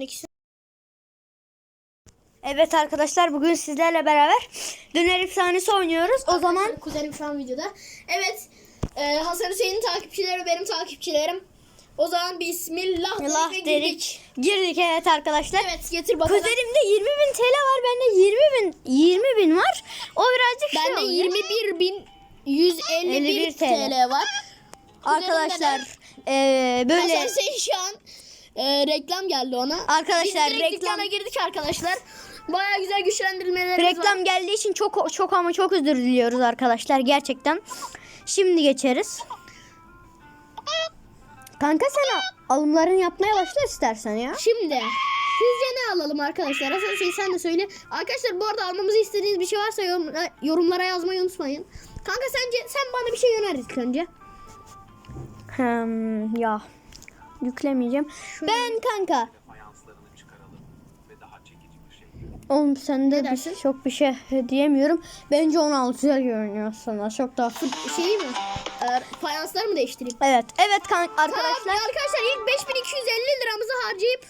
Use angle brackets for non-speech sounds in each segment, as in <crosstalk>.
ikisi. Evet arkadaşlar bugün sizlerle beraber döner efsanesi oynuyoruz. O zaman kuzenim şu an videoda. Evet. E, Hasan Hüseyin'in takipçileri ve benim takipçilerim. O zaman bismillah Allah dedik ve dedik. Girdik evet arkadaşlar. Evet getir bakalım. Kuzenimde 20 bin TL var. Bende 20 bin 20 bin var. O birazcık şey Bende oluyor. 21 bin 151 51 TL. TL. var. Arkadaşlar Hasan böyle Hüseyin şu an e, reklam geldi ona. Arkadaşlar, Biz reklam- dükkana girdik arkadaşlar. Baya güzel güçlendirmelerimiz var. reklam geldiği için çok çok ama çok özür diliyoruz arkadaşlar gerçekten. Şimdi geçeriz. Kanka sen alımların yapmaya başla istersen ya. Şimdi sizce ne alalım arkadaşlar? Hasan Hüseyin sen de söyle. Arkadaşlar bu arada almamızı istediğiniz bir şey varsa yorumlara, yorumlara yazmayı unutmayın. Kanka sence sen bana bir şey öner ilk önce. Hmm, ya yüklemeyeceğim. Ben kanka. Oğlum sende bir- dersin? çok bir şey diyemiyorum. Bence 16 güzel görünüyor sana. Çok daha. Şeyi mi? Ee, fayansları mı değiştireyim? Evet. Evet kanka Arkadaşlar, arkadaşlar. arkadaşlar ilk 5250 liramızı harcayıp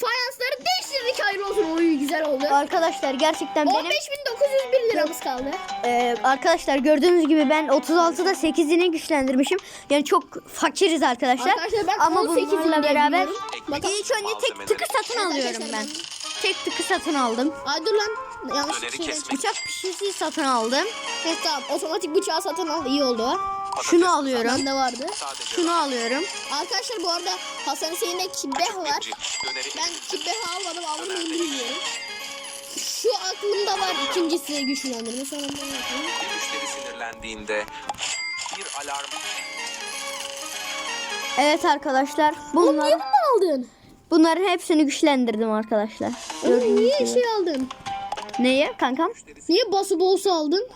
fayansları değiştirdik hayırlı olsun. Oy güzel oldu. Arkadaşlar gerçekten benim 15901 liramız kaldı. Ee, arkadaşlar gördüğünüz gibi ben 36'da 8'ini güçlendirmişim. Yani çok fakiriz arkadaşlar. Arkadaşlar ben Ama 18'ini bunlarla beraber ilk önce tek tıkı satın alıyorum ben. Tek tıkı satın aldım. Ay dur lan. Yanlış bir şey. Bıçak pişisi satın aldım. Evet tamam. Otomatik bıçağı satın al. iyi oldu. Şunu alıyorum. Bende vardı. Sadece Şunu alıyorum. Arkadaşlar bu arada Hasan Hüseyin'de kibbeh var. Ben kibbeh almadım mı bilmiyorum. Şu aklımda var ikincisi güçlendirme. Sonra bunu yapalım. bir müşteri sinirlendiğinde bir alarm Evet arkadaşlar bunlar niye bunu aldın? bunların hepsini güçlendirdim arkadaşlar. Oğlum niye gibi. şey aldın? Neye kankam? Niye bası bolsa aldın?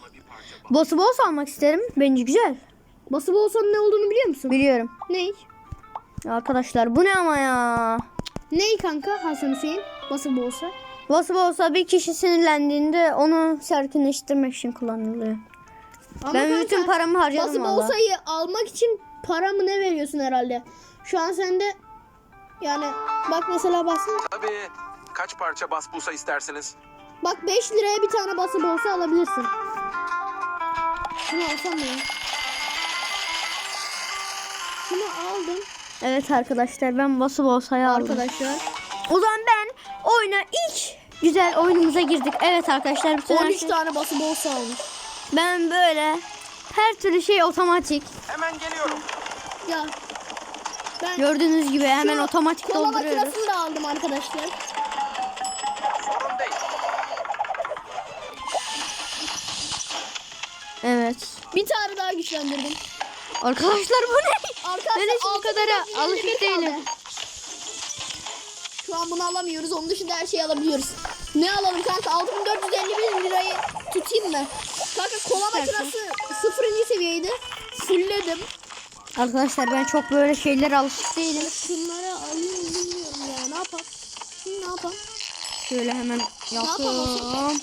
Boss'u boss almak isterim. Bence güzel. Bası bolsanın ne olduğunu biliyor musun? Biliyorum. Ney? Arkadaşlar bu ne ama ya? Ney kanka Hasan Hüseyin? Bası bolsa. Boss'u olsa bir kişi sinirlendiğinde onu sakinleştirmek için kullanılıyor. Ama ben kanka, bütün paramı harcadım Bası valla. bolsayı almak için para mı ne veriyorsun herhalde? Şu an sende yani bak mesela basın. Tabii kaç parça basbusa istersiniz? Bak 5 liraya bir tane bası bolsa alabilirsin. Şunu alsam mı aldım Evet arkadaşlar ben boss'u olsayı aldım. arkadaşlar. O zaman ben oyuna ilk güzel oyunumuza girdik. Evet arkadaşlar bütün her 13 şey- tane bası bolsa almış. ben böyle her türlü şey otomatik. Hemen geliyorum. Ya ben Gördüğünüz gibi hemen otomatik kola dolduruyoruz. makinesini de aldım arkadaşlar. Sorun değil. Evet. Bir tane daha güçlendirdim. Arkadaşlar bu ne? Ben hiç bu kadara bin alışık değilim. Şu an bunu alamıyoruz. Onun dışında her şeyi alabiliyoruz. Ne alalım kanka? 6451 lirayı tutayım mı? Kanka kola makinesi sıfırıncı seviyeydi. Fullledim. Arkadaşlar ben çok böyle şeylere alışık değilim. Şunları alayım bilmiyorum ya. Ne yapalım? Şimdi ne yapalım? Şöyle hemen yapalım? yapalım.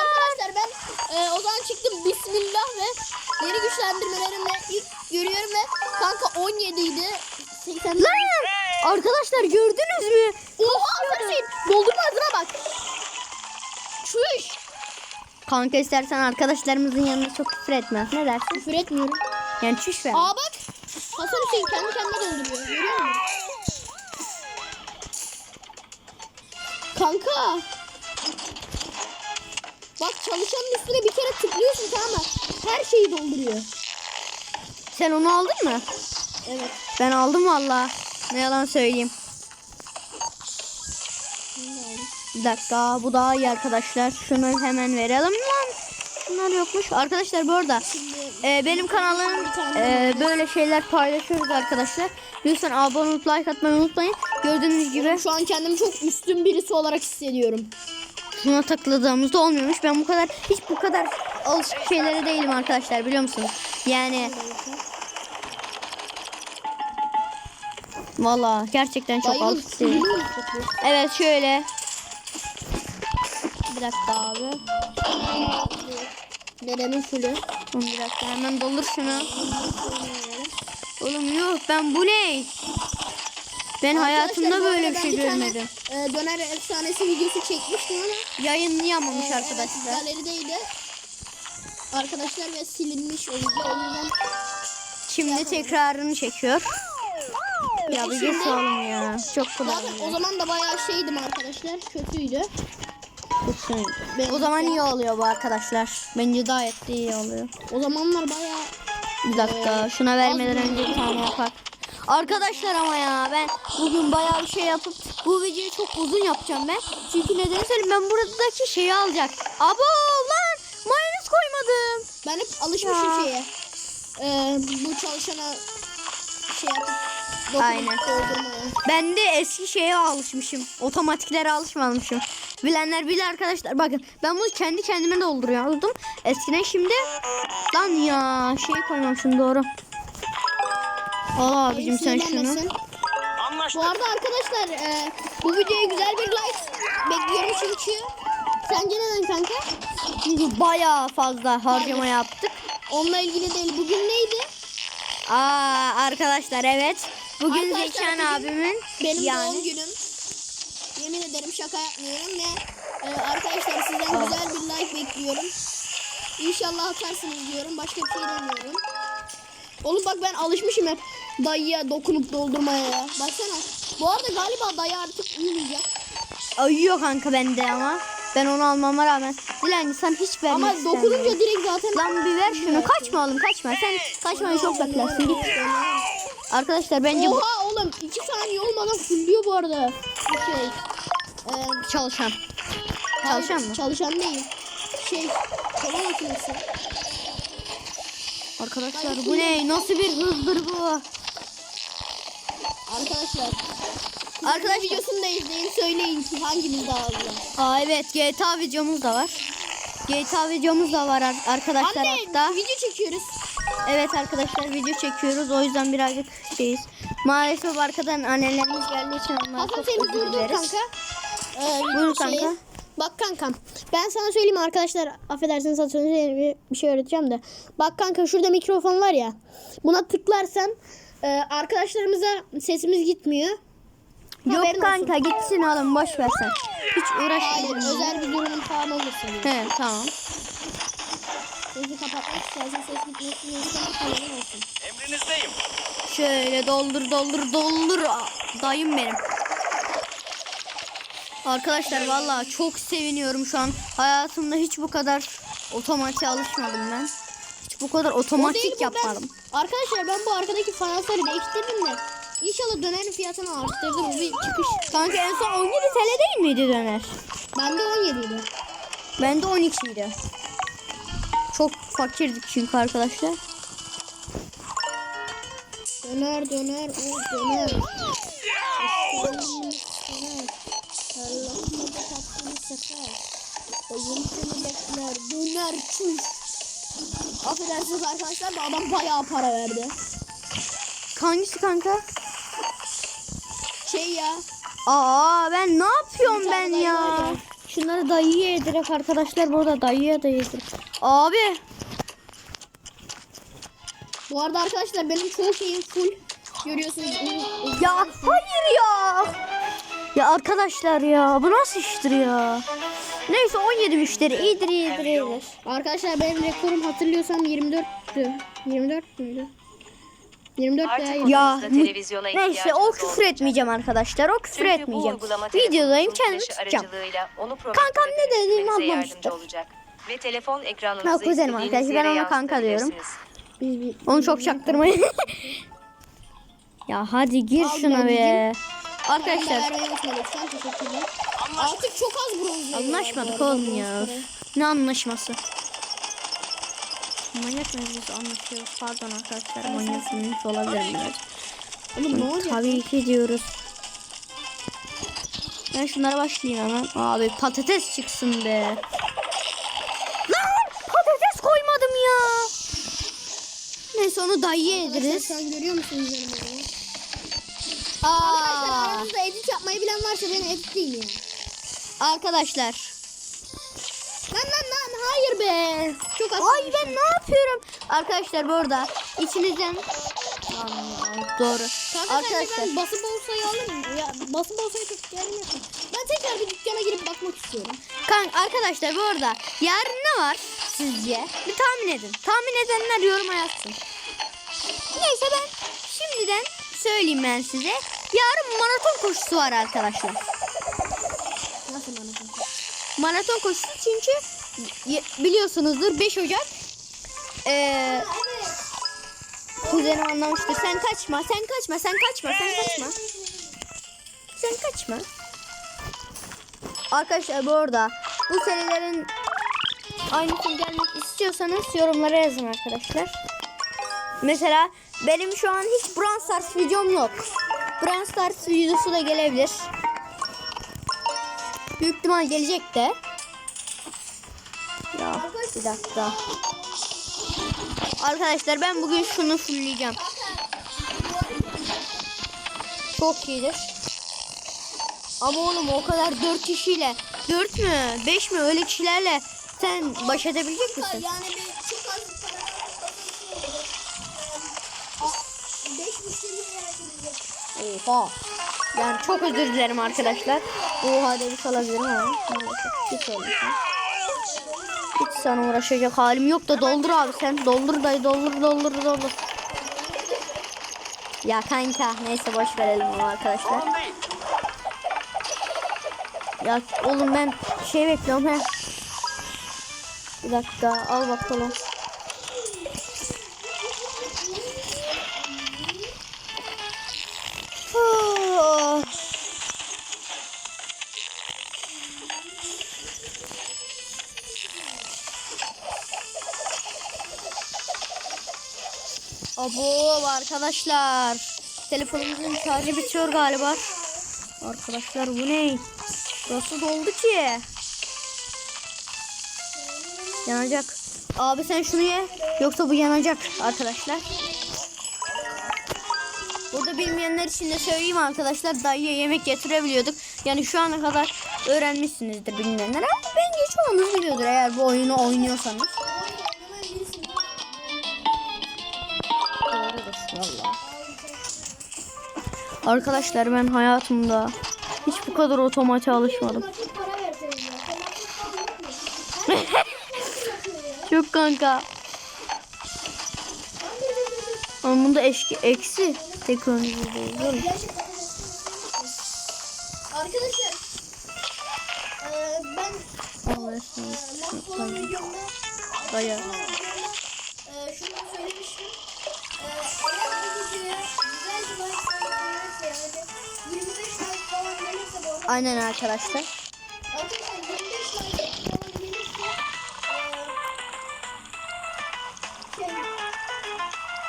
Arkadaşlar. Ben e, o zaman çıktım. Bismillah ve yeni güçlendirmelerimle ilk görüyorum ve kanka 17 idi. 80 Lan! Arkadaşlar gördünüz mü? Oha Hüseyin doldurma hızına bak. Çüş. Kanka istersen arkadaşlarımızın yanında çok küfür etme. Ne dersin? Küfür etmiyorum. Yani çüş ver. Aa bak. Hasan Hüseyin kendi kendine dolduruyor. Görüyor musun? Kanka. Bak çalışanın üstüne bir kere tıklıyorsun tamam mı? Her şeyi dolduruyor. Sen onu aldın mı? Evet. Ben aldım valla. Ne yalan söyleyeyim. Bir dakika bu daha iyi arkadaşlar. Şunu hemen verelim lan. Bunlar yokmuş. Arkadaşlar bu arada e, benim kanalım e, böyle şeyler paylaşıyoruz arkadaşlar. Lütfen abone olup like atmayı unutmayın. Gördüğünüz gibi Şu an kendimi çok üstün birisi olarak hissediyorum. Şuna takıldığımızda olmuyormuş. Ben bu kadar hiç bu kadar alışık şeylere değilim arkadaşlar biliyor musunuz? Yani valla gerçekten çok alışık değilim. Evet şöyle. Bir dakika abi. Fullü? Oğlum Bir dakika hemen doldur şunu. Oğlum yok ben bu ne? Ben hayatımda Arkadaşlar, bu böyle arada bir şey ben tane, görmedim. e, döner efsanesi videosu çekmiştim ama Yayınlayamamış e, arkadaşlar. Galerideydi. Arkadaşlar ve silinmiş o video. O yüzden Şimdi tekrarını çekiyor. Ya bir Şimdi- git oğlum ya. Çok kolay. zaten o zaman da bayağı şeydim arkadaşlar. Kötüydü. O zaman iyi oluyor bu arkadaşlar. Bence gayet de iyi oluyor. O zamanlar bayağı Bir dakika şuna vermeden önce bir tane yapak. Arkadaşlar ama ya ben bugün bayağı bir şey yapıp bu videoyu çok uzun yapacağım ben. Çünkü neden söyleyeyim ben buradaki şeyi alacak. Abo lan mayonez koymadım. ben hep alışmışım Ya. şeye. E, bu çalışana şey yapıp Aynen. Ben de eski şeye alışmışım. Otomatiklere alışmamışım. Bilenler bilir arkadaşlar. Bakın ben bunu kendi kendime dolduruyordum. Eskiden şimdi lan ya şey koymamışım doğru. Al abicim sen şunu. Bu arada arkadaşlar e, bu videoya güzel bir like bekliyorum çünkü. Sence neden kanka? Çünkü bayağı fazla harcama yaptık. Onunla ilgili değil. Bugün neydi? Aa arkadaşlar evet. Bugün Arkadaşlar, Zekan bugün abimin Benim yani doğum günüm. Yemin ederim şaka yapmıyorum ve e, arkadaşlar sizden güzel bir like bekliyorum. İnşallah atarsınız diyorum. Başka bir şey demiyorum. Oğlum bak ben alışmışım hep dayıya dokunup doldurmaya ya. Baksana. Bu arada galiba dayı artık uyumayacak. ayıyor kanka bende ama. Ben onu almama rağmen. Dilenci sen hiç vermek Ama istemiyorum. dokununca direkt zaten... Lan bir ver şunu. Kaçma oğlum kaçma. Sen kaçmayı çok beklersin. Git. Arkadaşlar bence bu Oha oğlum 2 saniye olmadan fulluyor bu arada. Bu şey. E, çalışan. hayır, Çalışan mı? Çalışan değil. Şey. Kova makinesi. Arkadaşlar bu ne? Nasıl bir hızdır bu? Arkadaşlar. Arkadaşlar videosunu da izleyin söyleyin ki hangimiz daha hızlı. Aa evet GTA videomuz da var. GTA videomuz da var ar- arkadaşlar Anne hatta. video çekiyoruz. Evet arkadaşlar video çekiyoruz. O yüzden birazcık şeyiz. Maalesef arkadan annelerimiz geldiği için onlara Hasan çok seni özür dileriz. kanka. Ee, Buyur kanka. Bak kankam ben sana söyleyeyim arkadaşlar affedersiniz önce bir, bir şey öğreteceğim de. Bak kanka şurada mikrofon var ya. Buna tıklarsan e, arkadaşlarımıza sesimiz gitmiyor. Yok Haberin kanka gitsin oğlum boş ver sen. Hiç uğraşma. Hayır özel bir durum falan olursa. He tamam. Sesi kapatmak istersen ses gitmesini istersen haberin olsun. Emrinizdeyim. Şöyle doldur doldur doldur. Dayım benim. Arkadaşlar vallahi çok seviniyorum şu an. Hayatımda hiç bu kadar otomatiğe alışmadım ben. Hiç bu kadar O değil otomatik bu, ben- yapmadım. Arkadaşlar ben bu arkadaki fayansları değiştirdim de. İnşallah dönerin fiyatını arttırdı bu bir çıkış. Kanka en son 17 TL değil miydi döner? Bende 17 idi. Bende 12 idi. Çok fakirdik çünkü arkadaşlar. Döner döner o döner. Döner. Tarlasında tatlını sefer. Oyun seni bekler döner çüş. Affedersiniz arkadaşlar da adam bayağı para verdi. Hangisi kanka? Şey ya. Aa ben ne yapıyorum Bir ben ya? ya. Şunları dayıya yedirek arkadaşlar. Burada dayıya da yedir. Abi Bu arada arkadaşlar benim çoğu şeyim full. Görüyorsunuz. ya hayır ya. Ya arkadaşlar ya bu nasıl iştir ya? Neyse 17 müşteri iyidir iyidir iyidir. Arkadaşlar benim rekorum hatırlıyorsam 24'tü. 24 müydü? 24 veya Artık 20. Ya televizyona Neyse o küfür olmayacak. etmeyeceğim arkadaşlar. O küfür Çünkü etmeyeceğim. Videodayım kendimi tutacağım. Kankam ne dediğimi anlamıştır. olacak. Ve telefon ekranınızı Ha, kuzenim arkadaşlar, ben ona kanka diyorum. Biz bir- Onu çok çaktırmayın. <laughs> ya hadi gir Al şuna be. Arkadaşlar Artık çok az bronz anlaşmadık oğlum ya. Ne anlaşması? Manyak biz anlaşıyoruz. Pardon arkadaşlar manyak mıyız olabilirim biraz. Oğlum ne olacak? Tabii ki diyoruz. Ben şunlara başlayayım hemen. Abi patates çıksın be. Lan patates koymadım ya. Neyse onu dayıya ederiz. an görüyor musunuz? Arkadaşlar Aa, aranızda edit yapmayı bilen varsa beni editleyin ya. Arkadaşlar. Lan lan lan hayır be. Çok az. Ay ben ne yapıyorum? Arkadaşlar bu arada içinizden Anladım, Doğru. Kanka Arkadaşlar ben basın borsayı alayım? Ya basın borsayı çok gelmiyor. Ben tekrar bir dükkana girip bakmak istiyorum. Kanka arkadaşlar bu arada yarın ne var sizce? Bir tahmin edin. Tahmin edenler yoruma yazsın. Neyse ben şimdiden söyleyeyim ben size. Yarın maraton koşusu var arkadaşlar. Maraton koşusu çünkü biliyorsunuzdur 5 Ocak ee, kuzenim anlamıştır. Sen kaçma, sen kaçma, sen kaçma, sen kaçma. Sen kaçma. Arkadaşlar bu arada bu serilerin aynısını gelmek istiyorsanız yorumlara yazın arkadaşlar. Mesela benim şu an hiç Brawl Stars videom yok. Brawl Stars videosu da gelebilir. Büyük ihtimal gelecek de. Ya bir dakika. Arkadaşlar ben bugün şunu fullleyeceğim. Çok iyidir. Ama oğlum o kadar 4 kişiyle 4 mü 5 mi öyle kişilerle sen baş edebilecek misin? Yani bir çok az para. Beş müşteriye yaratılacak. Oha. Yani çok özür dilerim arkadaşlar. Oha demiş olabilirim ama hiç olmasın. Hiç sana uğraşacak halim yok da doldur abi sen. Doldur dayı doldur doldur doldur. Ya kanka neyse boş verelim onu arkadaşlar. Ya oğlum ben şey bekliyorum he. Bir dakika al bakalım. Abo arkadaşlar. Telefonumuzun şarjı bitiyor galiba. Arkadaşlar bu ne? Nasıl doldu ki? Yanacak. Abi sen şunu ye. Yoksa bu yanacak arkadaşlar. Burada bilmeyenler için de söyleyeyim arkadaşlar. Dayıya yemek getirebiliyorduk. Yani şu ana kadar öğrenmişsinizdir bilmeyenler. Ama bence çoğunuz biliyordur eğer bu oyunu oynuyorsanız. Arkadaşlar ben hayatımda hiç bu kadar otomatiğe alışmadım. <laughs> Çok kanka. Ama bunda eşki, eksi teknoloji değil. Arkadaşlar. eee, ben Anlarsınız. Last olan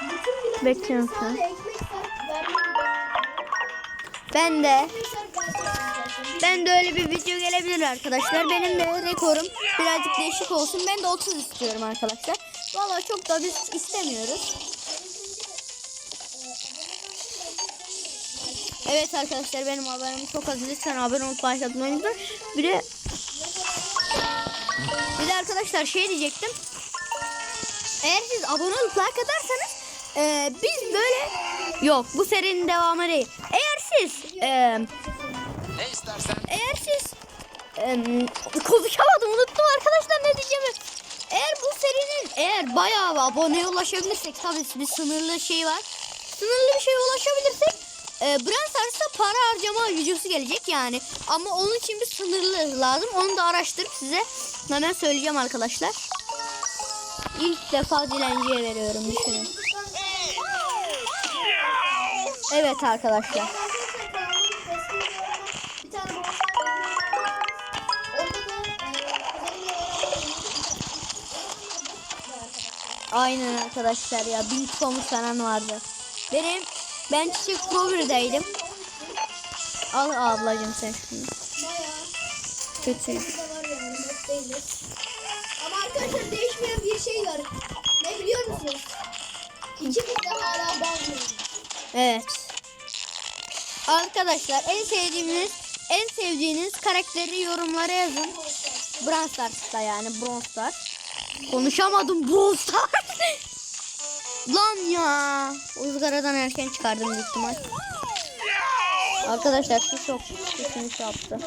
bütün gün Bekliyorum vermem. Ben de arkadaşlar. ben de öyle bir video gelebilir arkadaşlar. Benim de rekorum birazcık değişik olsun. Ben de 30 istiyorum arkadaşlar. Vallahi çok da biz istemiyoruz. Evet arkadaşlar benim haberim çok az. Lütfen abone olup like atmayı unutmayın. Bir de bir de arkadaşlar şey diyecektim. Eğer siz abone olup like atarsanız e, biz böyle yok bu serinin devamı değil. Eğer siz e, Ne istersen eğer siz em, konuşamadım unuttum arkadaşlar ne diyeceğimi. Eğer bu serinin eğer bayağı aboneye ulaşabilirsek tabii bir sınırlı şey var. Sınırlı bir şeye ulaşabilirsek e, Brawl Stars'ta para harcama videosu gelecek yani. Ama onun için bir sınırlı lazım. Onu da araştırıp size hemen söyleyeceğim arkadaşlar. İlk defa dilenciye veriyorum düşünün. Evet arkadaşlar. Aynen arkadaşlar ya bin kupamız falan vardı. Benim ben Çiçek 1'deydim. Al ablacım sen şunu. değiliz. Ama arkadaşlar değişmeyen bir şey var. Ne biliyor musunuz? İkimiz de hala bağlıyız. Evet. Arkadaşlar en sevdiğiniz en sevdiğiniz karakteri yorumlara yazın. Brawl Stars'ta yani Brawl Stars. Konuşamadım Brawl Stars. Lan ya. Izgaradan erken çıkardım büyük ihtimal. Arkadaşlar şu çok sesini şey yaptı.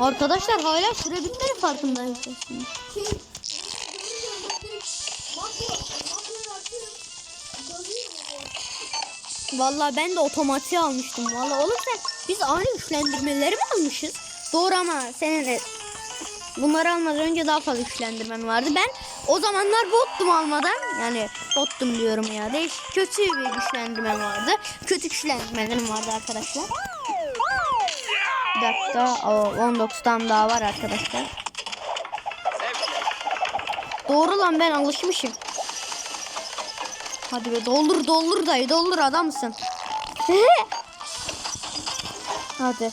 Arkadaşlar hala süre bitmedi farkındayım. Vallahi ben de otomatiğe almıştım. Vallahi oğlum sen biz aynı güçlendirmeleri mi almışız? Doğru ama senin bunları almadan önce daha fazla güçlendirmen vardı. Ben o zamanlar bottum almadan. Yani bottum diyorum ya. Değiş kötü bir güçlendirmem vardı. Kötü güçlendirmelerim vardı arkadaşlar. Bir dakika. O 19 tane daha var arkadaşlar. Doğru lan ben alışmışım. Hadi be doldur doldur dayı doldur adamsın. <laughs> Hadi.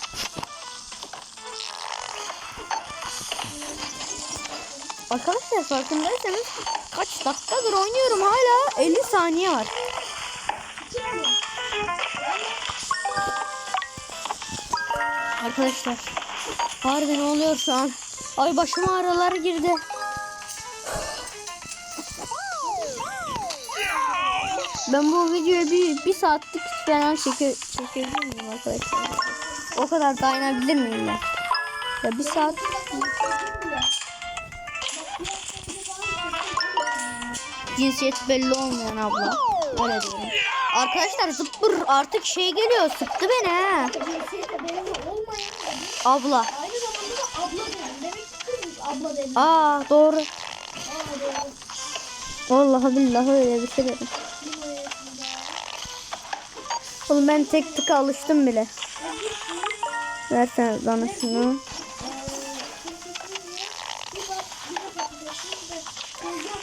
Arkadaşlar farkındaysanız kaç dakikadır oynuyorum hala 50 saniye var. Arkadaşlar harbi ne oluyor şu an? Ay başıma aralar girdi. Ben bu videoyu bir, bir saatlik falan çeke, çekebilir miyim arkadaşlar? O kadar dayanabilir miyim ben? Ya bir saat cinsiyet belli olmayan abla. Öyle diyorum. Arkadaşlar zıppır artık şey geliyor sıktı beni ha. Cinsiyete belli olmayan Abla. aynı zamanda da abla dedim. Demek ki abla dedim. Aa doğru. Vallahi billahi öyle bir şey dedim. Oğlum ben tek tıka alıştım bile. Versene bana şunu.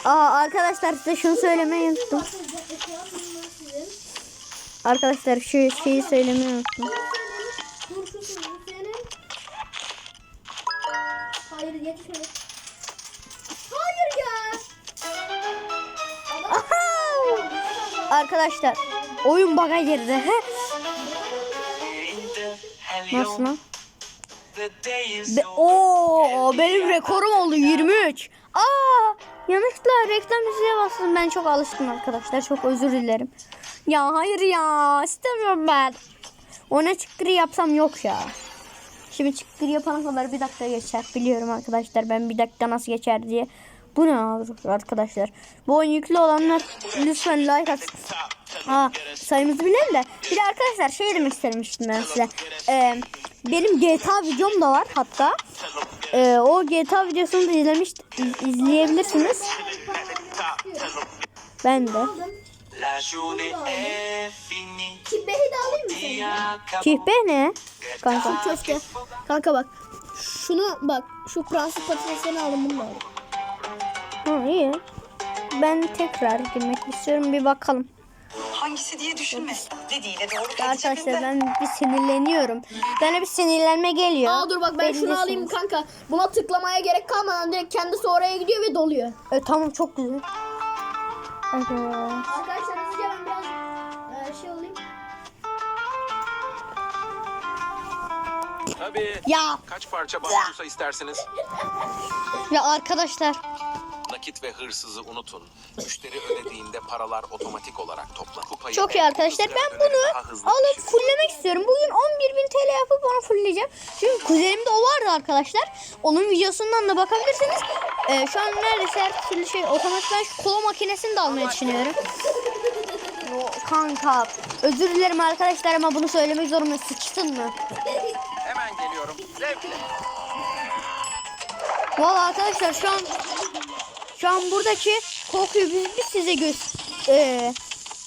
Aa arkadaşlar size şunu söylemeyi unuttum. Arkadaşlar şu şeyi söylemeyi unuttum. Hayır yetişmedi. Hayır ya. Arkadaşlar oyun baga girdi. Nasıl lan? Be Oo, benim rekorum oldu 23. Aa, yanlışlıkla reklam müziğe bastım. Ben çok alıştım arkadaşlar. Çok özür dilerim. Ya hayır ya. istemiyorum ben. O ne çıktırı yapsam yok ya. Şimdi çıktırı yapana kadar bir dakika geçer. Biliyorum arkadaşlar ben bir dakika nasıl geçer diye. Bu ne arkadaşlar? Bu oyun yüklü olanlar lütfen like atın. Ha, sayımızı bilelim de. Bir de arkadaşlar şey demek istemiştim ben size. Ee, benim GTA videom da var hatta. Ee, o GTA videosunu da izlemiş, iz- izleyebilirsiniz. Ben de. Kibbehi de alayım mı Kihbe ne? Kanka. Şu köfte. Kanka bak. Şunu bak. Şu Fransız patateslerini alın bunu da alın. Ha, iyi. Ben tekrar girmek istiyorum. Bir bakalım. Hangisi diye düşünme. Dediğiyle doğru Arkadaşlar ben bir sinirleniyorum. Bana bir sinirlenme geliyor. Aa dur bak ben şunu alayım kanka. Buna tıklamaya gerek kalmadan direkt kendisi oraya gidiyor ve doluyor. E, tamam çok güzel. Evet. Arkadaşlar hızlıca ben biraz e, şey olayım. Tabii. Ya Kaç parça bambusa istersiniz? ya arkadaşlar Nakit ve hırsızı unutun. Müşteri ödediğinde paralar otomatik olarak toplanır. Kupayı çok iyi arkadaşlar. hızlı Ben bunu hızlı alıp fulllemek istiyorum. Bugün 11.000 TL yapıp onu fullleyeceğim. Çünkü kuzenimde o vardı arkadaşlar. Onun videosundan da bakabilirsiniz. Ee, şu an neredeyse her türlü şey otomatik. Ben şu kola makinesini de almayı düşünüyorum. Yo, kanka özür dilerim arkadaşlar ama bunu söylemek zorunda sıçtın mı? Hemen geliyorum. Zevkle. Valla arkadaşlar şu an şu an buradaki kokuyu biz, biz size göz e,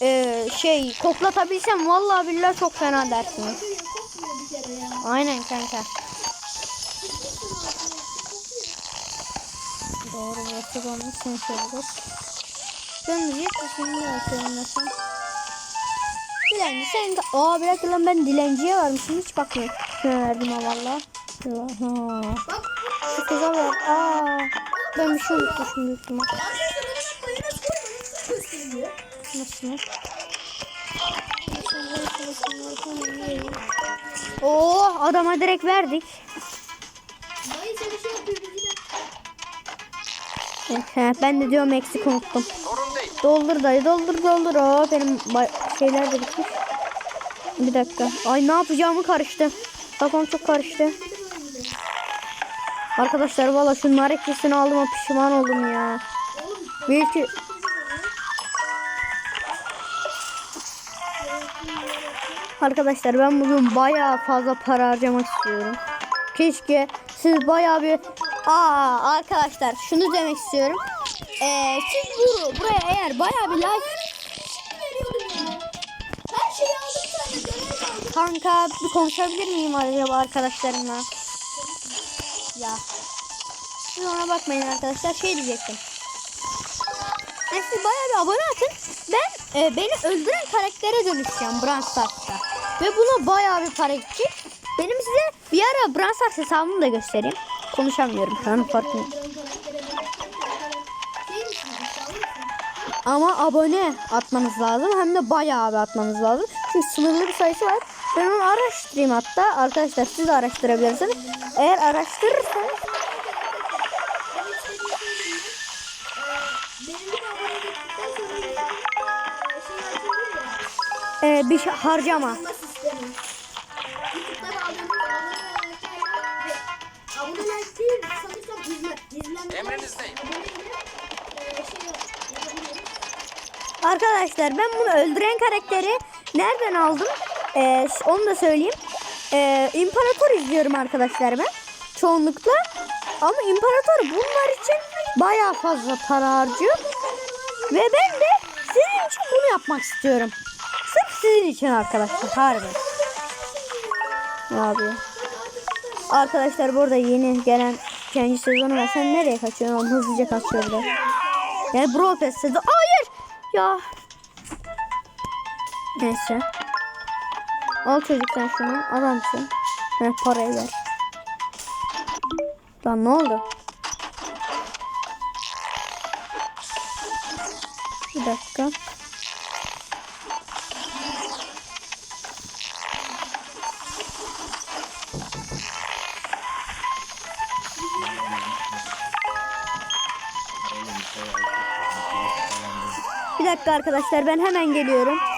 e, şey koklatabilsem vallahi billahi çok fena dersiniz. Aynen kanka. Doğru burası onu sen söylüyoruz. Dönmeyecek de şimdi nasıl? Dilenci sen de... Aa bir lan ben dilenciye varmışım hiç bakmıyorum. Şuna verdim ha valla. Şu kıza ver. Aa. Ben bir şey unutmuşum büyük ihtimal. Nasıl? Oo adama direkt verdik. Ben de diyorum eksik unuttum. Doldur dayı doldur doldur. Oo, benim şeyler de bitmiş. Bir dakika. Ay ne yapacağımı karıştı. Kafam çok karıştı. Arkadaşlar valla şunlar ikisini aldıma pişman oldum ya. Belki Arkadaşlar ben bugün bayağı fazla para harcamak istiyorum. Keşke siz bayağı bir Aa arkadaşlar şunu demek istiyorum. Ee, siz bu, buraya eğer bayağı bir like aldım aldım. Kanka bir konuşabilir miyim acaba arkadaşlarımla? Ya. Siz ona bakmayın arkadaşlar. Şey diyecektim. Yani siz bayağı bir abone atın. Ben e, beni öldüren karaktere dönüşeceğim Stars'ta. Ve buna bayağı bir para gidecek. Benim size bir ara Brawl Stars hesabımı da göstereyim. Konuşamıyorum şu an farkında. Misin? İnşallah mısın? Ama abone atmanız lazım. Hem de bayağı bir atmanız lazım. Çünkü sınırlı bir sayısı var. Ben onu araştırayım hatta. Arkadaşlar siz de araştırabilirsiniz. Eğer araştırırsanız Benim bir şey harcama. Emrinizdeyim. Arkadaşlar ben bunu öldüren karakteri nereden aldım? E, onu da söyleyeyim. E, İmparator izliyorum arkadaşlar ben. Çoğunlukla. Ama İmparator bunlar için bayağı fazla para harcıyor. Ve ben de sizin için bunu yapmak istiyorum. Sırf sizin için arkadaşlar. Harbi. Abi. Arkadaşlar burada yeni gelen ikinci sezonu var. Sen nereye kaçıyorsun? oğlum? Hızlıca kaçıyor bir de. Yani Brawl Pass sezonu. Hayır. Ya. Neyse. Al çocuk sen şunu. Adamsın. He parayı ver. Lan ne oldu? Bir dakika. Bir dakika arkadaşlar ben hemen geliyorum.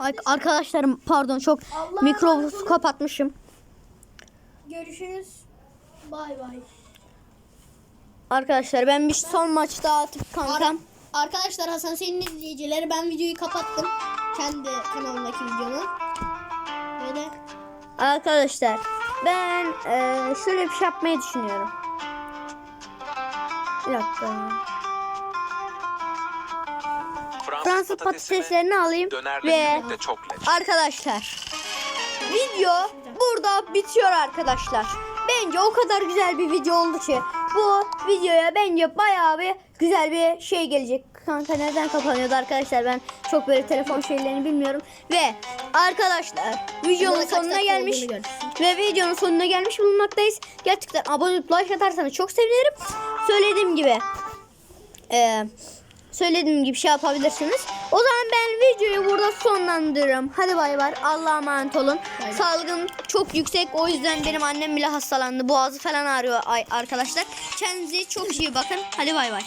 Ay, arkadaşlarım pardon çok emanet olun. kapatmışım. Görüşürüz. Bay bay. Arkadaşlar ben bir son maç daha atıp kankam. Ar- Arkadaşlar Hasan senin izleyicileri ben videoyu kapattım. Kendi kanalımdaki videomu. Böyle Arkadaşlar ben eee, şöyle bir şey yapmayı düşünüyorum. Bir dakika. Fransız patateslerini alayım ve arkadaşlar video burada bitiyor arkadaşlar. Bence o kadar güzel bir video oldu ki bu videoya bence bayağı bir güzel bir şey gelecek. Kanka neden kapanıyordu arkadaşlar ben çok böyle telefon şeylerini bilmiyorum. Ve arkadaşlar videonun sonuna gelmiş ve videonun sonuna gelmiş bulunmaktayız. Gerçekten abone olup like atarsanız çok sevinirim. Söylediğim gibi eee söylediğim gibi şey yapabilirsiniz. O zaman ben videoyu burada sonlandırırım. Hadi bay bay. Allah'a emanet olun. bay. Salgın çok yüksek. O yüzden benim annem bile hastalandı. Boğazı falan ağrıyor ay- arkadaşlar. Kendinize çok iyi bakın. Hadi bay bay.